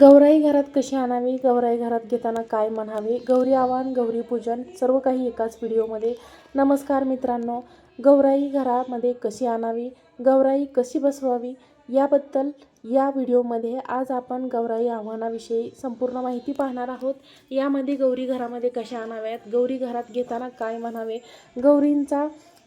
गौराई घरात कशी आणावी? गौराई घरात घेताना काय म्हणावे? गौरी आवाहन गौरी पूजन सर्व काही एकाच व्हिडिओमध्ये. नमस्कार मित्रांनो गौराई घरामध्ये कशी आणावी? गौराई कशी बसवावी? याबद्दल या व्हिडिओमध्ये आज आपण गौराई आव्हानाविषयी संपूर्ण माहिती पाहणार आहोत. यामध्ये गौरी घरामध्ये कशा आणाव्यात? गौरी घरात घेताना काय म्हणावे? गौरींचा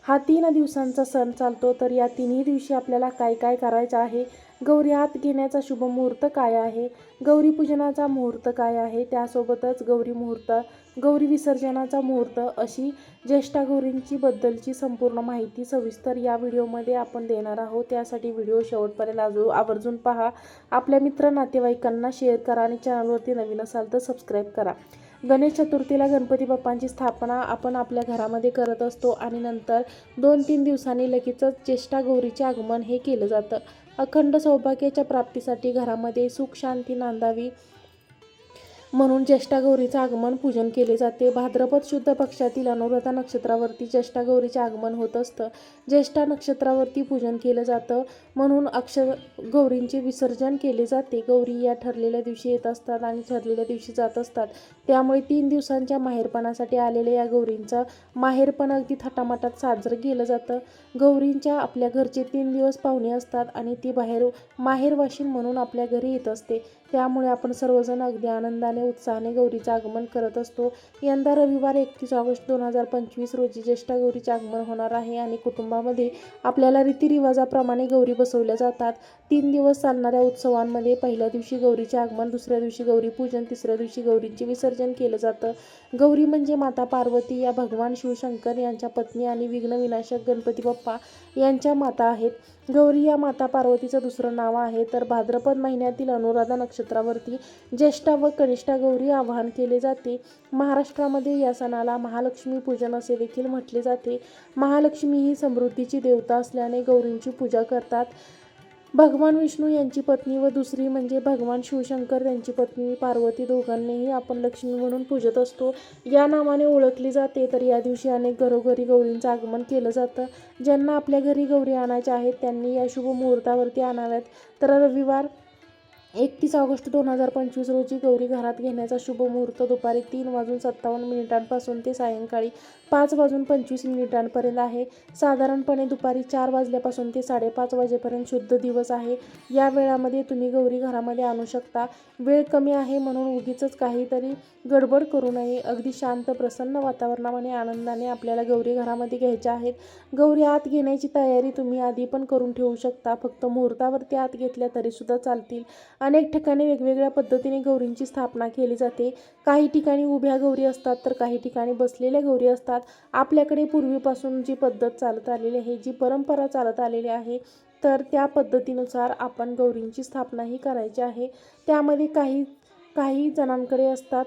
हा तीन दिवसांचा सण चालतो तर या तिन्ही दिवशी आपल्याला काय काय करायचं आहे? गौरी हात घेण्याचा शुभ मुहूर्त काय आहे? गौरी पूजनाचा मुहूर्त काय आहे? त्यासोबतच गौरी मुहूर्त गौरी विसर्जनाचा मुहूर्त अशी ज्येष्ठा गौरींची बद्दलची संपूर्ण माहिती सविस्तर या व्हिडिओमध्ये आपण देणार आहोत. त्यासाठी व्हिडिओ शेवटपर्यंत आजू आवर्जून पहा. आपल्या मित्र नातेवाईकांना शेअर करा आणि चॅनलवरती नवीन असाल तर सबस्क्राईब करा. गणेश चतुर्थीला गणपती बाप्पांची स्थापना आपण आपल्या घरामध्ये करत असतो आणि नंतर दोन तीन दिवसांनी लगेचच ज्येष्ठा गौरीचे आगमन हे केलं जातं. अखंड सौभाग्याच्या प्राप्तीसाठी घरामध्ये सुख शांती नांदावी. म्हणून ज्येष्ठा गौरीचं आगमन पूजन केले जाते. भाद्रपद शुद्ध पक्षातील अनुराधा नक्षत्रावरती ज्येष्ठा गौरीचे आगमन होत असतं. ज्येष्ठा नक्षत्रावरती पूजन केलं जातं. म्हणून अक्षर गौरींचे विसर्जन केले जाते. गौरी या ठरलेल्या दिवशी येत असतात आणि ठरलेल्या दिवशी जात असतात. त्यामुळे तीन दिवसांच्या माहेरपणासाठी आलेल्या या गौरींचं माहेरपण अगदी थाटामाटात साजरं केलं जातं. गौरींच्या आपल्या घरचे तीन दिवस पाहुणे असतात आणि ती बाहेर माहेरवाशीन म्हणून आपल्या घरी येत असते. त्यामुळे आपण सर्वजण अगदी आनंदाने उत्साहाने गौरीचं आगमन करत असतो. यंदा रविवार एकतीस ऑगस्ट दोन हजार पंचवीस रोजी ज्येष्ठ गौरीचे आगमन होणार आहे आणि कुटुंबामध्ये आपल्याला रीतिरिवाजाप्रमाणे गौरी बसवल्या जातात. तीन दिवस चालणाऱ्या उत्सवांमध्ये पहिल्या दिवशी गौरीचे आगमन दुसऱ्या दिवशी गौरी पूजन तिसऱ्या दिवशी गौरींचे विसर्जन केलं जातं. गौरी म्हणजे माता पार्वती या भगवान शिवशंकर यांच्या पत्नी आणि विघ्नविनाशक गणपती बाप्पा यांच्या माता आहेत. गौरी या माता पार्वतीचं दुसरं नाव आहे. तर भाद्रपद महिन्यातील अनुराधा नक्षत्रावरती ज्येष्ठा व कनिष्ठा गौरी आवाहन केले जाते. महाराष्ट्रामध्ये या सणाला महालक्ष्मी पूजन असे देखील म्हटले जाते. महालक्ष्मी ही समृद्धीची देवता असल्याने गौरींची पूजा करतात. भगवान विष्णू यांची पत्नी व दुसरी म्हणजे भगवान शिवशंकर यांची पत्नी पार्वती दोघांनीही आपण लक्ष्मी म्हणून पूजत असतो. या नावाने ओळखली जाते तर या दिवशी अनेक घरोघरी गौरींचं आगमन केलं जातं. ज्यांना आपल्या घरी गौरी आणायच्या आहेत त्यांनी या शुभ मुहूर्तावरती आणाव्यात. तर रविवार एकतीस ऑगस्ट दोन हजार पंचवीस रोजी गौरी घरात घेण्याचा शुभ मुहूर्त दुपारी तीन वाजून सत्तावन्न मिनिटांपासून ते सायंकाळी पाच वाजून पंचवीस मिनिटांपर्यंत आहे. साधारणपणे दुपारी चार वाजल्यापासून ते साडेपाच वाजेपर्यंत शुद्ध दिवस आहे. या वेळामध्ये तुम्ही गौरी घरामध्ये आणू शकता. वेळ कमी आहे म्हणून उगीच काहीतरी गडबड करू नये. अगदी शांत प्रसन्न वातावरणामध्ये आनंदाने आपल्याला गौरी घरामध्ये घ्यायच्या आहेत. गौरी आत घेण्याची तयारी तुम्ही आधी पण करून ठेवू शकता. फक्त मुहूर्तावरती आत घेतल्या तरीसुद्धा चालतील. अनेक ठिकाणी वेगवेगळ्या पद्धतीने गौरींची स्थापना केली जाते. काही ठिकाणी उभ्या गौरी असतात तर काही ठिकाणी बसलेल्या गौरी असतात. आपल्याकडे पूर्वीपासून जी पद्धत चालत आलेली आहे जी परंपरा चालत आलेली आहे तर त्या पद्धतीनुसार आपण गौरींची स्थापनाही करायची आहे. त्यामध्ये काही काही जणांकडे असतात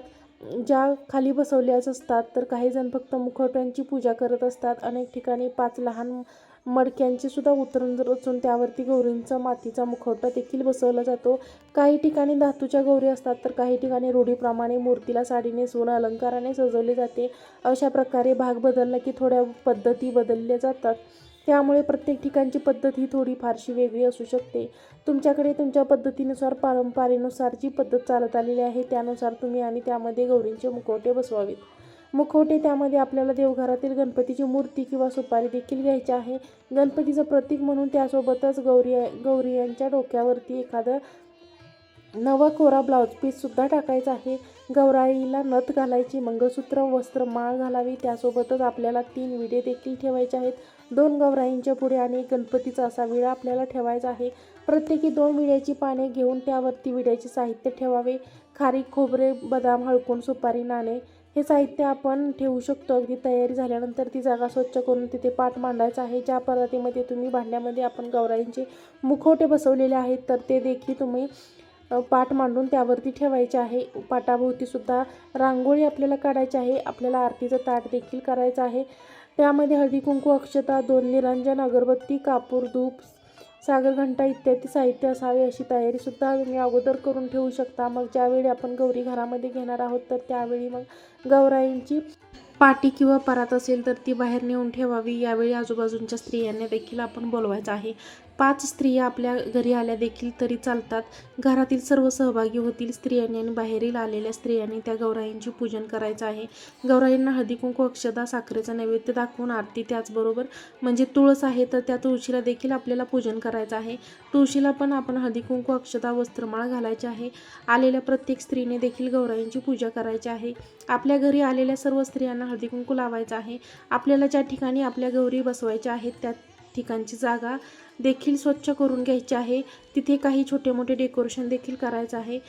ज्या खाली बसवल्याच असतात तर काही जण फक्त मुखवट्यांची पूजा करत असतात. अनेक ठिकाणी पाच लहान मडक्यांची सुद्धा उतरण रचून त्यावरती गौरींचा मातीचा मुखवटा देखील बसवला जातो. काही ठिकाणी धातूच्या गौरी असतात तर काही ठिकाणी रूढीप्रमाणे मूर्तीला साडी नेसवून अलंकाराने सजवले जाते. अशा प्रकारे भाग बदलला की थोड्या पद्धती बदलल्या जातात. त्यामुळे प्रत्येक ठिकाणची पद्धत ही थोडी फारशी वेगळी असू शकते. तुमच्याकडे तुमच्या पद्धतीनुसार पारंपरेनुसार जी पद्धत चालत आलेली आहे त्यानुसार तुम्ही आणि त्यामध्ये गौरींचे मुखवटे बसवावेत. मुखवटे त्यामध्ये आपल्याला देवघरातील गणपतीची मूर्ती किंवा सुपारी देखील घ्यायची आहे. गणपतीचं प्रतीक म्हणून त्यासोबतच गौरी गौरी यांच्या डोक्यावरती एखादं नवा कोरा ब्लाऊज पीससुद्धा टाकायचा आहे. गौराईला नथ घालायची मंगळसूत्र वस्त्र माळ घालावी त्यासोबतच आपल्याला तीन विडे देखील ठेवायचे आहेत. दोन गौराईंच्या पुढे आणि गणपतीचा असा विडा आपल्याला ठेवायचा आहे. प्रत्येकी दोन विड्याची पाने घेऊन त्यावरती विड्याचे साहित्य ठेवावे. खारी खोबरे बदाम हळकून सुपारी नाणे हे साहित्य आपण ठेवू शकतो. अगदी तयारी झाल्यानंतर ती जागा स्वच्छ करून तिथे पाठ मांडायचा आहे. ज्या पद्धतीमध्ये तुम्ही भांड्यामध्ये आपण गौराईंचे मुखवटे बसवलेले आहेत तर ते देखील तुम्ही पाठ मांडून त्यावरती ठेवायचे आहे. पाटाभोवतीसुद्धा रांगोळी आपल्याला काढायची आहे. आपल्याला आरतीचं ताट देखील करायचं आहे. त्यामध्ये हळदी कुंकू अक्षता दोन निरंजन अगरबत्ती कापूर धूप सागरघंटा इत्यादी साहित्य असावे अशी तयारीसुद्धा तुम्ही अगोदर करून ठेवू शकता. मग ज्यावेळी आपण गौरी घरामध्ये घेणार आहोत तर त्यावेळी मग गौराईंची पाटी किंवा परात असेल तर ती बाहेर नेऊन ठेवावी. यावेळी आजूबाजूच्या स्त्रियांना देखील आपण बोलवायचं आहे. पाच स्त्रिया आपल्या घरी आल्या देखील तरी चालतात. घरातील सर्व सहभागी होतील. स्त्रियांनी आणि बाहेरील आलेल्या स्त्रियांनी त्या गौराईंची पूजन करायचं आहे. गौराईंना हळदी कुंकू अक्षदा साखरेचा नैवेद्य दाखवून आरती त्याचबरोबर म्हणजे तुळस आहे तर त्या तुळशीला देखील आपल्याला पूजन करायचं आहे. तुळशीला पण आपण हळदी कुंकू वस्त्रमाळ घालायचे आहे. आलेल्या प्रत्येक स्त्रीने देखील गौराईंची पूजा करायची आहे. आपल्या घरी आलेल्या सर्व स्त्रियांना हळदी कुंकू लावायचं आहे. आपल्याला ज्या ठिकाणी आपल्या गौरी बसवायच्या आहेत त्या ठिकाणची जागा देखील स्वच्छ करून घ्यायचे आहे. तिथे काही छोटे मोठे डेकोरेशन देखील करायचं आहे.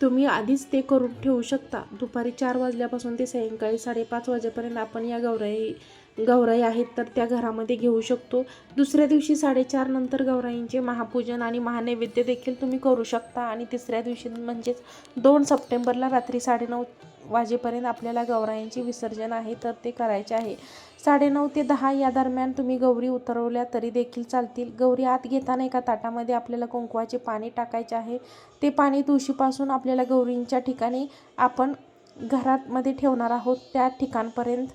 तुम्ही आधीच ते करून ठेवू शकता. दुपारी चार वाजल्यापासून ते सायंकाळी साडेपाच वाजेपर्यंत आपण या गौराई गौराई आहेत तर त्या घरामध्ये घेऊ शकतो. दुसऱ्या दिवशी साडेचार नंतर गौराईंचे महापूजन आणि महानैवेद्य देखील तुम्ही करू शकता. आणि तिसऱ्या दिवशी म्हणजेच दोन सप्टेंबरला रात्री साडेनऊ वाजेपर्यंत आपल्याला गौराईंचे विसर्जन आहे तर ते करायचे आहे. साडेनऊ ते दहा या दरम्यान तुम्ही गौरी उतरवल्या तरी देखील चालतील. गौरी आत घेताना एका ताटामध्ये आपल्याला कुंकवाचे पाणी टाकायचे आहे. ते पाणी तुळशीपासून आपल्याला गौरींच्या ठिकाणी आपण घरामध्ये ठेवणार आहोत. त्या ठिकाणपर्यंत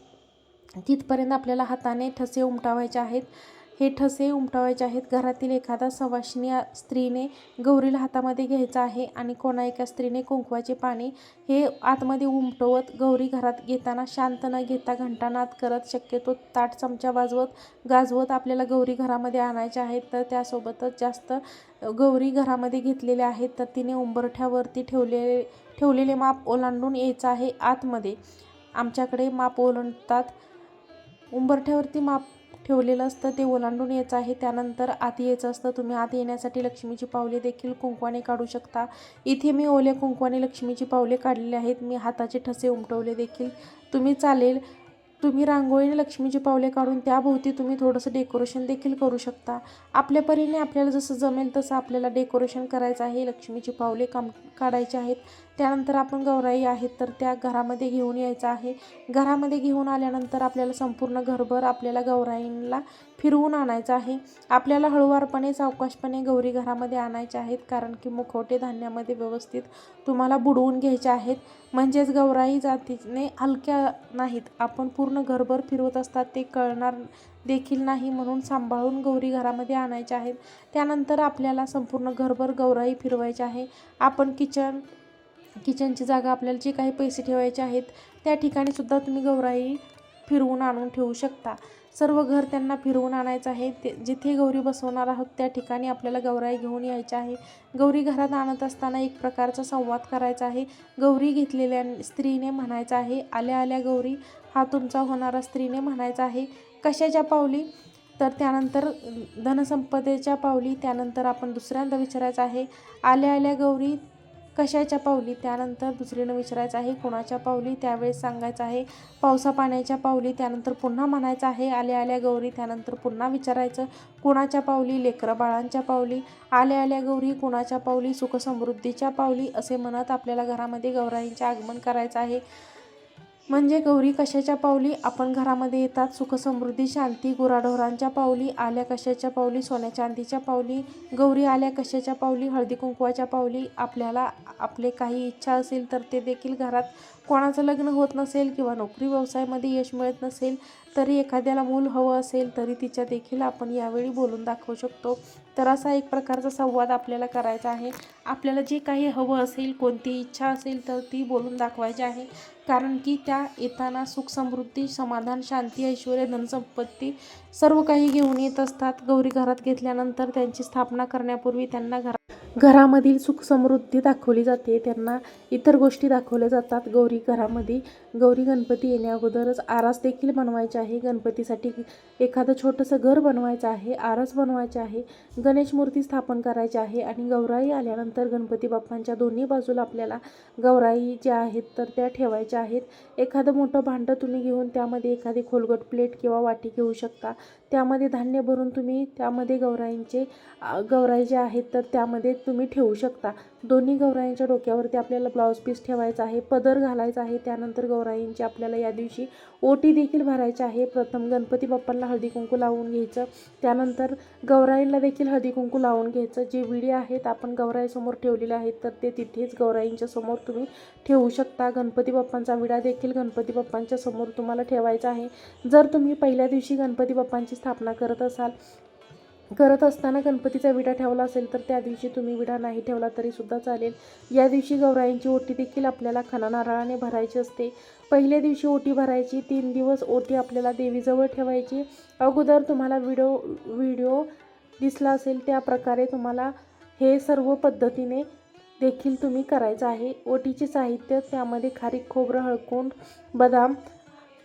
तिथपर्यंत आपल्याला हाताने ठसे उमटावायचे आहेत. हे ठसे उमटवायचे आहेत. घरातील एखादा सवाशिनी स्त्रीने गौरीला हातामध्ये घ्यायचा आहे आणि कोणा एका स्त्रीने कुंकवाचे पाणी हे आतमध्ये उमटवत गौरी घरात घेताना शांत न घेता घंटानाद करत शक्यतो ताट चमचा वाजवत गाजवत आपल्याला गौरी घरामध्ये आणायच्या आहेत. तर त्यासोबतच जास्त गौरी घरामध्ये घेतलेल्या आहेत. तर तिने उंबरठ्यावरती ठेवले ठेवलेले माप ओलांडून यायचं आहे. आतमध्ये आमच्याकडे माप ओलांडतात. उंबरठ्यावरती माप ठेवलेलं असतं ते ओलांडून यायचं आहे. त्यानंतर आत यायचं असतं. तुम्ही आत येण्यासाठी लक्ष्मीची पावले देखील कुंकवाने काढू शकता. इथे मी ओल्या कुंकवाने लक्ष्मीची पावले काढलेली आहेत. मी हाताचे ठसे उमटवले देखील. तुम्ही चालेल. तुम्ही रांगोळीने लक्ष्मीची पावले काढून त्याभोवती तुम्ही थोडंसं डेकोरेशन देखील करू शकता. आपल्या परीने आपल्याला जसं जमेल तसं आपल्याला डेकोरेशन करायचं आहे. लक्ष्मीची पावले काम काढायचे आहेत. त्यानंतर आपण गौराई आहेत तर त्या घरामध्ये घेऊन यायचं आहे. घरामध्ये घेऊन आल्यानंतर आपल्याला संपूर्ण घरभर आपल्याला गौराईंना फिरवून आणायचं आहे. आपल्याला हळूवारपणे सावकाशपणे गौरी घरामध्ये आणायचे आहेत कारण की मुखवटे धान्यामध्ये व्यवस्थित तुम्हाला बुडवून घ्यायचे आहेत. म्हणजेच गौराई जातीने हलक्या नाहीत. आपण पूर्ण घरभर फिरवत असतात ते कळणार देखील नाही म्हणून सांभाळून गौरी घरामध्ये आणायच्या आहेत. त्यानंतर आपल्याला संपूर्ण घरभर गौराई फिरवायची आहे. आपण किचन किचनची जागा आपल्याला जे काही पैसे ठेवायचे आहेत त्या ठिकाणी सुद्धा तुम्ही गौराई फिरवून आणून ठेवू शकता. सर्व घर त्यांना फिरवून आणायचं आहे. ते जिथे गौरी बसवणार आहोत त्या ठिकाणी आपल्याला गौराई घेऊन यायची आहे. गौरी घरात आणत असताना एक प्रकारचा संवाद करायचा आहे. गौरी घेतलेल्या स्त्रीने म्हणायचं आहे आल्या आल्या गौरी हा तुमचा होणारा स्त्रीने म्हणायचा आहे. कशाच्या पावली? तर त्यानंतर धनसंपदेच्या पावली त्यानंतर आपण दुसऱ्यांदा विचारायचं आहे आल्या आल्या गौरी कशाच्या पावली? त्यानंतर दुसरीनं विचारायचं आहे कोणाच्या पावली? त्यावेळेस सांगायचं आहे पावसा पाण्याच्या पावली त्यानंतर पुन्हा म्हणायचं आहे आल्या आल्या गौरी त्यानंतर पुन्हा विचारायचं कोणाच्या पावली? लेकरं बाळांच्या पावली. आल्या आल्या गौरी कोणाच्या पावली? सुखसमृद्धीच्या पावली असे म्हणत आपल्याला घरामध्ये गौराईंचे आगमन करायचं आहे. म्हणजे गौरी कशाच्या पावली? आपण घरामध्ये येतात सुखसमृद्धी शांती गुराढोरांच्या पावली आल्या कशाच्या पावली सोन्या चांदीच्या पावली गौरी आल्या कशाच्या पावली हळदी कुंकवाच्या पावली आपल्याला आपले काही इच्छा असेल तर ते देखील घरात कोणाचं लग्न होत नसेल किंवा नोकरी व्यवसायामध्ये यश मिळत नसेल तरी एखाद्याला मूल हवं असेल तरी तिच्या देखील आपण यावेळी बोलून दाखवू शकतो. तर असा एक प्रकारचा संवाद आपल्याला करायचा आहे. आपल्याला जे काही हवं असेल कोणती इच्छा असेल तर ती बोलून दाखवायची आहे. कारण की त्या येताना सुख समृद्धी समाधान शांती ऐश्वर धनसंपत्ती सर्व काही घेऊन येत असतात. गौरी घरात घेतल्यानंतर त्यांची स्थापना करण्यापूर्वी त्यांना घरात घरामधील सुखसमृद्धी दाखवली जाते. त्यांना इतर गोष्टी दाखवल्या जातात. गौरी घरामध्ये गौरी गणपती येण्या अगोदरच आरास देखील बनवायचे आहे. गणपतीसाठी एखादं छोटंसं घर बनवायचं आहे. आरस बनवायचे आहे. गणेश मूर्ती स्थापन करायची आहे आणि गौराई आल्यानंतर गणपती बाप्पांच्या दोन्ही बाजूला आपल्याला गौराई ज्या आहेत तर त्या ठेवायच्या आहेत. एखादं मोठं भांडं तुम्ही घेऊन त्यामध्ये एखादी खोलगट प्लेट किंवा वाटी घेऊ शकता. त्यामध्ये धान्य भरून तुम्ही त्यामध्ये गौराईंचे गौराई जे आहेत तर त्यामध्ये तुम्ही ठेवू शकता. दोन्ही गौराईंच्या डोक्यावरती आपल्याला ब्लाऊज पीस ठेवायचा आहे पदर घालायचा आहे त्यानंतर गौराईंची आपल्याला या दिवशी ओटी देखील भरायची आहे. प्रथम गणपती बाप्पांना हळदी कुंकू लावून घ्यायचं त्यानंतर गौराईंना देखील हळदी कुंकू लावून घ्यायचं. जे विडी आहेत आपण गौराईसमोर ठेवलेले आहेत तर ते तिथेच गौराईंच्या समोर तुम्ही ठेवू शकता. गणपती बाप्पांचा विडा देखील गणपती बाप्पांच्या समोर तुम्हाला ठेवायचा आहे. जर तुम्ही पहिल्या दिवशी गणपती बाप्पांची स्थापना करत असाल करत असताना गणपतीचा विडा ठेवला असेल तर त्या दिवशी तुम्ही विडा नाही ठेवला तरीसुद्धा चालेल. या दिवशी गौराईंची ओटी देखील आपल्याला खणा नारळाने भरायची असते. पहिल्या दिवशी ओटी भरायची तीन दिवस ओटी आपल्याला देवीजवळ ठेवायची. अगोदर तुम्हाला व्हिडिओ व्हिडिओ दिसला असेल त्या प्रकारे तुम्हाला हे सर्व पद्धतीने देखील तुम्ही करायचं आहे. ओटीचे साहित्य त्यामध्ये खारीक खोबरं हळकुंड बदाम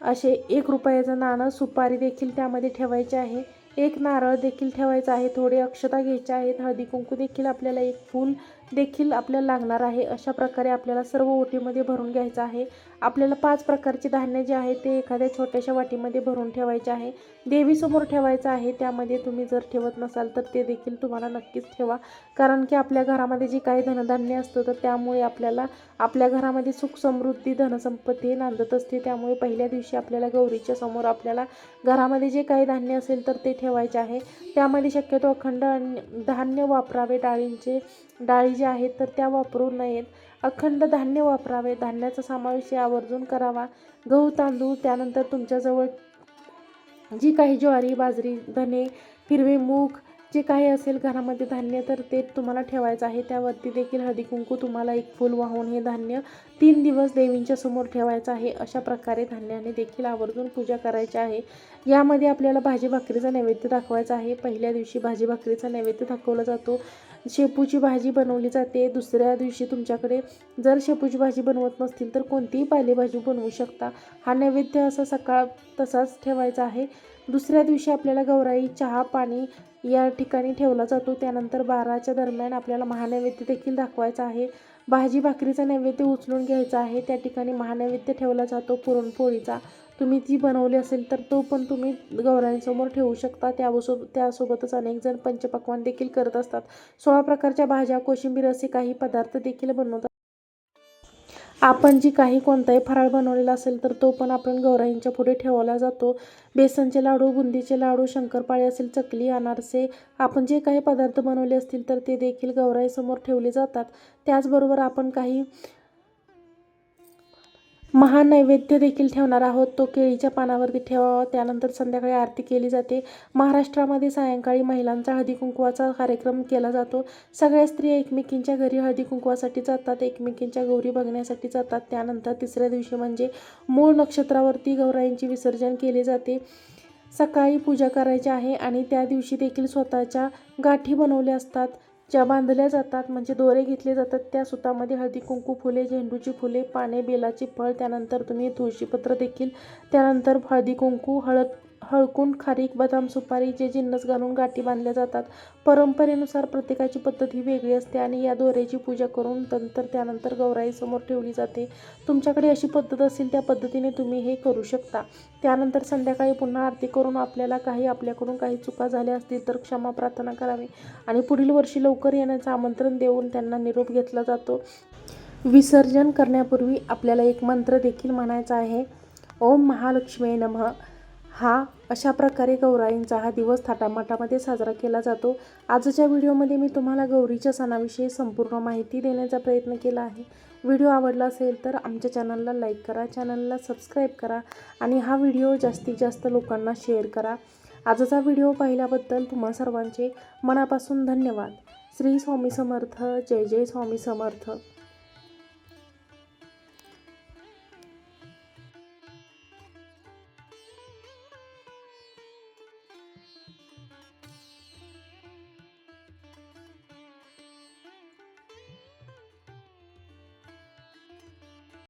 असे एक रुपयाचं नाणं सुपारी देखील त्यामध्ये ठेवायचे आहे. एक नारळ देखील ठेवायचा आहे. थोडे अक्षता घ्यायच्या आहेत. हळदी कुंकू देखील आपल्याला एक फूल देखील आपल्याला लागणार आहे. अशा प्रकारे आपल्याला सर्व ओटीमध्ये भरून घ्यायचं आहे. आपल्याला पाच प्रकारचे धान्य जे आहे ते एखाद्या छोट्याशा वाटीमध्ये भरून ठेवायचे आहे. देवीसमोर ठेवायचं आहे. त्यामध्ये तुम्ही जर ठेवत नसाल तर ते देखील तुम्हाला नक्कीच ठेवा. कारण की आपल्या घरामध्ये जे काही धनधान्य असतं तर त्यामुळे आपल्याला आपल्या घरामध्ये सुख समृद्धी धनसंपत्ती नांदत असते. त्यामुळे पहिल्या दिवशी आपल्याला गौरीच्या समोर आपल्याला घरामध्ये जे काही धान्य असेल तर ते ठेवायचे आहे. त्यामध्ये शक्यतो अखंड धान्य वापरावे. डाळींचे डाळी ज्या आहेत तर त्या वापरू नयेत. अखंड धान्य वापरावे. धान्याचा समावेश आवर्जून करावा. गहू तांदूळ त्यानंतर तुमच्याजवळ जी काही ज्वारी बाजरी धने हिरवे मूग जे काही असेल घरामध्ये धान्य तर ते तुम्हाला ठेवायचं आहे. त्यावरती देखील हळदी कुंकू तुम्हाला एक फूल वाहून हे धान्य तीन दिवस देवींच्या समोर ठेवायचं आहे. अशा प्रकारे धान्याने देखील आवर्जून पूजा करायची आहे. यामध्ये आपल्याला भाजी भाकरीचा नैवेद्य दाखवायचा आहे. पहिल्या दिवशी भाजी भाकरीचा नैवेद्य दाखवला जातो. शेपूची भाजी बनवली जाते. दुसऱ्या दिवशी तुमच्याकडे जर शेपूची भाजी बनवत नसतील तर कोणतीही पालेभाजी बनवू शकता. हा नैवेद्य असा सकाळ तसाच ठेवायचा आहे. दुसऱ्या दिवशी आपल्याला गौराई चहा पाणी या ठिकाणी ठेवला जातो. त्यानंतर बाराच्या दरम्यान आपल्याला महानैवेद्य देखील दाखवायचा आहे. भाजी भाकरीचा नैवेद्य उचलून घ्यायचा आहे. त्या ठिकाणी महानैवेद्य ठेवला जातो पुरणपोळीचा. तुम्ही ती बनवली असेल तर तो पण तुम्ही गौरांसमोर ठेवू शकता. त्यासोब त्यासोबतच अनेक जण पंचपक्वान देखील करत असतात. सोळा प्रकारच्या भाज्या कोशिंबीर असे काही पदार्थ देखील बनवतात. आपण जी काही कोणताही फराळ बनवलेला असेल तर तो पण आपण गौराईंच्या पुढे ठेवला जातो. बेसनचे लाडू बुंदीचे लाडू शंकरपाळे असेल चकली अनारसे आपण जे काही पदार्थ बनवले असतील तर ते देखील गौराईसमोर ठेवले जातात. त्याचबरोबर आपण काही महानैवेद्य देखील ठेवणार आहोत. तो केळीच्या पानावरती ठेवावा. त्यानंतर संध्याकाळी आरती केली जाते. महाराष्ट्रामध्ये सायंकाळी महिलांचा हळदी कुंकवाचा कार्यक्रम केला जातो. सगळ्या स्त्रिया एकमेकींच्या घरी हळदी कुंकवासाठी जातात. एकमेकींच्या गौरी बघण्यासाठी जातात. त्यानंतर तिसऱ्या दिवशी म्हणजे मूळ नक्षत्रावरती गौराईंचे विसर्जन केले जाते. सकाळी पूजा करायची आहे आणि त्या दिवशी देखील स्वतःच्या गाठी बनवल्या असतात. ज्या बांधल्या जातात म्हणजे दोरे घेतले जातात त्या सुतामध्ये हळदी कुंकू फुले झेंडूची फुले पाने बेलाची फळ त्यानंतर तुम्ही तुळशीपत्र देखील त्यानंतर हळदी कुंकू हळद हळकुंड खारीक बदाम सुपारी जे जिन्नस घालून गाठी बांधल्या जातात. परंपरेनुसार प्रत्येकाची पद्धत ही वेगळी असते आणि या दोऱ्याची पूजा करून नंतर त्यानंतर गौराईसमोर ठेवली जाते. तुमच्याकडे अशी पद्धत असेल त्या पद्धतीने तुम्ही हे करू शकता. त्यानंतर संध्याकाळी पुन्हा आरती करून आपल्याला काही आपल्याकडून काही चुका झाल्या असतील तर क्षमा प्रार्थना करावी आणि पुढील वर्षी लवकर येण्याचं आमंत्रण देऊन त्यांना निरोप घेतला जातो. विसर्जन करण्यापूर्वी आपल्याला एक मंत्र देखील म्हणायचा आहे. ओम महालक्ष्मी नमः. हा अशा प्रकारे गौराईंचा हा दिवस थाटामाटामध्ये साजरा केला जातो. आजच्या व्हिडिओमध्ये मी तुम्हाला गौरीच्या सणाविषयी संपूर्ण माहिती देण्याचा प्रयत्न केला आहे. व्हिडिओ आवडला असेल तर आमच्या चॅनलला लाईक करा चॅनलला सबस्क्राईब करा आणि हा व्हिडिओ जास्तीत जास्त लोकांना शेअर करा. आजचा व्हिडिओ पाहिल्याबद्दल तुम्हा सर्वांचे मनापासून धन्यवाद. श्री स्वामी समर्थ जय जय स्वामी समर्थ.